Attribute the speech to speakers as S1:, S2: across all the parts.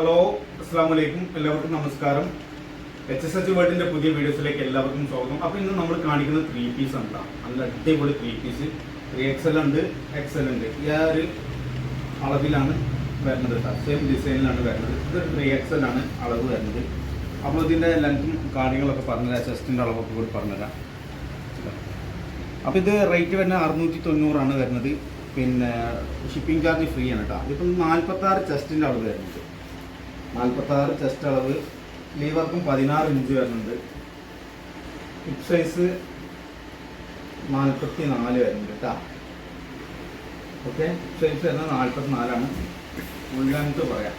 S1: Hello അസ്സാം വലൈക്കും എല്ലാവർക്കും നമസ്കാരം. എച്ച് എസ് എച്ച് വേർഡിന്റെ പുതിയ വീഡിയോസിലേക്ക് എല്ലാവർക്കും സ്വാഗതം. അപ്പോൾ ഇന്ന് നമ്മൾ കാണിക്കുന്ന ത്രീ പീസ് ആണ് നല്ല അടിപൊളി ത്രീ പീസ് ത്രീ എക്സൽ ഉണ്ട് എക്സൽ ഉണ്ട്. ഈ ആ ഒരു അളവിലാണ് വരുന്നത് സെയിം ഡിസൈനിലാണ് വരുന്നത്. ഇത് ത്രീ എക്സൽ ആണ് അളവ് വരുന്നത്. അപ്പോൾ ഇതിന്റെ ലെങ്ത്തും കാര്യങ്ങളൊക്കെ പറഞ്ഞുതരാം. ചെസ്റ്റിന്റെ അളവൊക്കെ കൂടി പറഞ്ഞുതരാം. അപ്പോൾ ഇത് റേറ്റ് വരുന്നത് അറുന്നൂറ്റി തൊണ്ണൂറാണ് വരുന്നത്. പിന്നെ ഷിപ്പിംഗ് ചാർജ് ഫ്രീ ആണ് കേട്ടോ ഇപ്പം നാൽപ്പത്താറ് ചെസ്റ്റിന്റെ അളവ് വരുന്നുണ്ട്. നാൽപ്പത്താറ് ചെസ്റ്റ് അളവ് ലീവർക്കും പതിനാറ് ഇഞ്ച് വരുന്നുണ്ട്. ഹിപ് സൈസ് നാൽപ്പത്തി നാല് വരുന്നുണ്ട് കേട്ടോ ഓക്കെ ഹിപ്പ് സൈസ് വരുന്നത് നാൽപ്പത്തി നാലാണ് ലെങ്ത് പറയാം.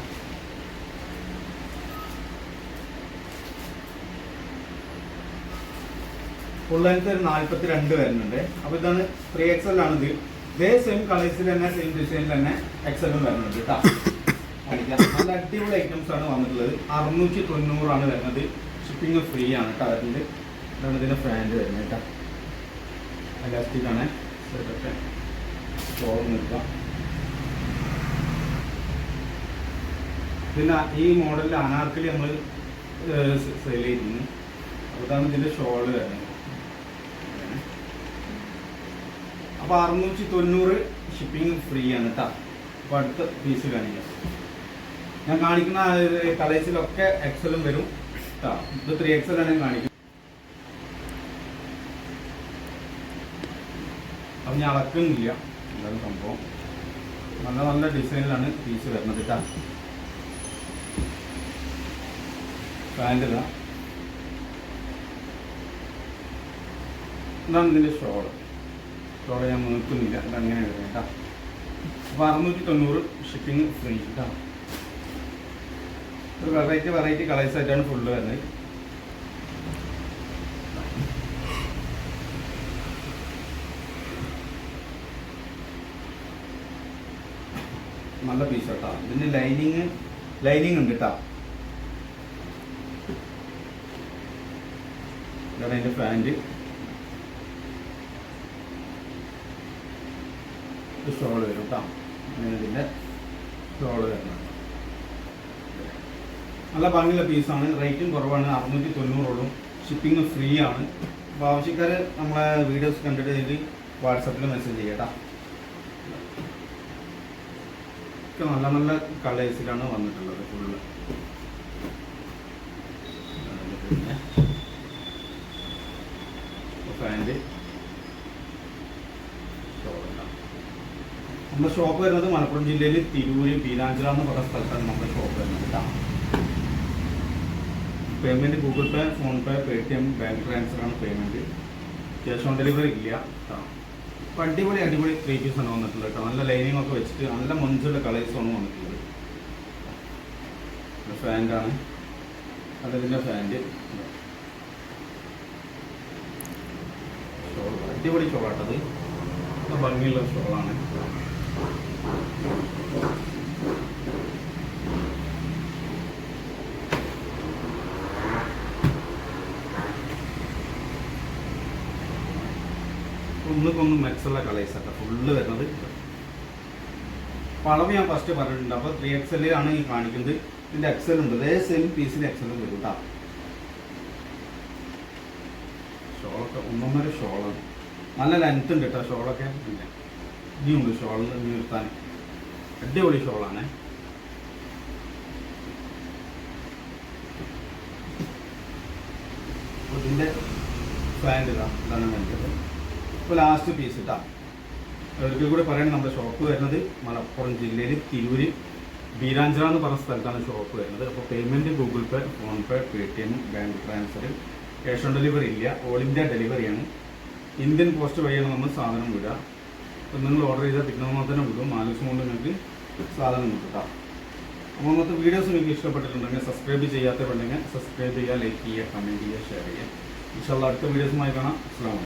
S1: ഫുൾ ലെങ്ത് ഒരു നാൽപ്പത്തി രണ്ട് വരുന്നുണ്ട്. അപ്പോൾ ഇതാണ് ത്രീ എക്സൽ ആണ് ഇത് ഇതേ സെയിം കളേഴ്സിൽ തന്നെ സെയിം ഡിസൈനിൽ തന്നെ എക്സലും വരുന്നുണ്ട് കേട്ടോ കാണിക്കാം നല്ല അടിപൊളി ഐറ്റംസ് ആണ് വന്നിട്ടുള്ളത്. അറുന്നൂറ്റി തൊണ്ണൂറാണ് വരുന്നത്. ഷിപ്പിംഗ് ഫ്രീ ആണ് കേട്ടോ അതിന്റെ ഇതാണ് ഇതിന്റെ ഫാൻഡ് വരുന്നത് കേട്ടോ അലാസ്റ്റിക്കാണ് നിൽക്കാം പിന്നെ ഈ മോഡലിൽ അനാർക്കലി നമ്മൾ സെയിൽ ചെയ്തിരുന്നു. അതാണ് ഇതിന്റെ ഷോൾ വരുന്നത്. അപ്പോൾ അറുന്നൂറ്റി തൊണ്ണൂറ് ഷിപ്പിംഗ് ഫ്രീ ആണ് കേട്ടോ അപ്പോൾ അടുത്ത പീസ് കാണിക്കാം. ഞാൻ കാണിക്കുന്ന കളേഴ്സിലൊക്കെ എക്സലും വരും. ഇത് ത്രീ എക്സൽ ആണ് ഞാൻ കാണിക്കുന്നത്. അപ്പം ഞാൻ അളക്കുന്നില്ല. എന്താണ് സംഭവം. നല്ല നല്ല ഡിസൈനിലാണ് പീസ് വരുന്നത് കേട്ടോ പാന്റ് ഇതാ ഇതാണ് ഇതിന്റെ ഷോൾ ഷോൾ ഞാൻ നോക്കുന്നില്ല ഇത് അങ്ങനെ വരും കേട്ടോ അപ്പോൾ അറുന്നൂറ്റി തൊണ്ണൂറ് ഷിപ്പിംഗ് ഫ്രീ കേട്ടോ ഒരു വെറൈറ്റി വെറൈറ്റി കളേഴ്സ് ആയിട്ടാണ് ഫുള്ള് വരുന്നത്. നല്ല പീസ് കേട്ടോ ഇതിന് ലൈനിങ് ലൈനിങ് ഉണ്ട് കേട്ടോ ഇതാണ് അതിന്റെ പാന്റ് ഷോൾ വരും കേട്ടോ അങ്ങനെ ഇതിന്റെ ഷോൾ വരുന്നത്. നല്ല ഭംഗിയുള്ള പീസാണ് റേറ്റും കുറവാണ്. അറുന്നൂറ്റി തൊണ്ണൂറോളം ഷിപ്പിംഗ് ഫ്രീ ആണ്. അപ്പോൾ ആവശ്യക്കാർ നമ്മളെ വീഡിയോസ് കണ്ടിട്ട് ഇതിൽ വാട്സപ്പിൽ മെസ്സേജ് ചെയ്യട്ടാ ഒക്കെ നല്ല നല്ല കളേഴ്സിലാണ് വന്നിട്ടുള്ളത് ഫുള്ള് നമ്മുടെ ഷോപ്പ് വരുന്നത് മലപ്പുറം ജില്ലയിൽ തിരൂര് പീലാഞ്ചിറ എന്ന് പറഞ്ഞ സ്ഥലത്താണ് നമ്മുടെ ഷോപ്പ് വരുന്നത് കേട്ടോ payment Google Pay PhonePe T M bank transfer ആണ് പേയ്മെന്റ് ക്യാഷ് ഓൺ ഡെലിവറി ഇല്ല. അപ്പോൾ അടിപൊളി അടിപൊളി ത്രീ ആണ് വന്നിട്ടുള്ളത് കേട്ടോ. നല്ല ലൈനിങ് ഒക്കെ വെച്ചിട്ട് നല്ല മഞ്ചുള്ള കളേഴ്സാണ് വന്നിട്ടുള്ളത്. ഫാന്റാണ് അതിന്റെ ഫാന്റ് ഷോൾ അടിപൊളി ഷോളാട്ടത് ഭംഗിയുള്ള ഷോളാണ് ഒന്നുകൊന്നും മെക്സുള്ള കളേഴ്സ് ഒക്കെ ഫുള്ള് വരുന്നത് അപ്പോൾ അളവ് ഞാൻ ഫസ്റ്റ് പറഞ്ഞിട്ടുണ്ട്. അപ്പോൾ ത്രീ എക്സലിലാണ് ഈ കാണിക്കുന്നത്. ഇതിന്റെ എക്സൽ ഉണ്ട്. അതേ സെയിം പീസിന് എക്സലും വരും കേട്ടോ. ഷോളൊക്കെ ഒന്നൊന്നര ഷോളാണ്. നല്ല ലെങ്ത് ഉണ്ട് കേട്ടോ ഷോളൊക്കെ. ഇല്ല ഇനിയുണ്ട് ഷോളിൽ നിർത്താൻ. അടിപൊളി ഷോളാണ്. ഇതിന്റെ ഇതാ. ഇതാണ് വേണ്ടത് ഇപ്പോൾ ലാസ്റ്റ് പീസ് ഇട്ടാ. ഒരിക്കൽ കൂടി പറയണം നമ്മുടെ ഷോപ്പ് വരുന്നത് മലപ്പുറം ജില്ലയിൽ തിരൂര് ബീരാഞ്ചിറ എന്ന് പറഞ്ഞ സ്ഥലത്താണ് ഷോപ്പ് വരുന്നത്. അപ്പോൾ payment Google Pay PhonePe T M bank transfer cash on delivery ഇല്ല ഓൾ ഇന്ത്യ ഡെലിവറിയാണ് ഇന്ത്യൻ പോസ്റ്റ് വഴിയാണ് നമ്മൾ സാധനം വിടുക. അപ്പം നിങ്ങൾ ഓർഡർ ചെയ്താൽ പിറ്റേ തന്നെ വിടും. നാല് കൊണ്ട് നിങ്ങൾക്ക് സാധനം കിട്ടാം അപ്പോൾ ഇന്നത്തെ വീഡിയോസ് നിങ്ങൾക്ക് ഇഷ്ടപ്പെട്ടിട്ടുണ്ടെങ്കിൽ സബ്സ്ക്രൈബ് ചെയ്യാത്തവരുണ്ടെങ്കിൽ സബ്സ്ക്രൈബ് ചെയ്യുക ലൈക്ക് ചെയ്യുക കമന്റ് ചെയ്യുക ഷെയർ ചെയ്യുക. ഇൻഷാല്ല അടുത്ത വീഡിയോസുമായി കാണാം. അസ്സാം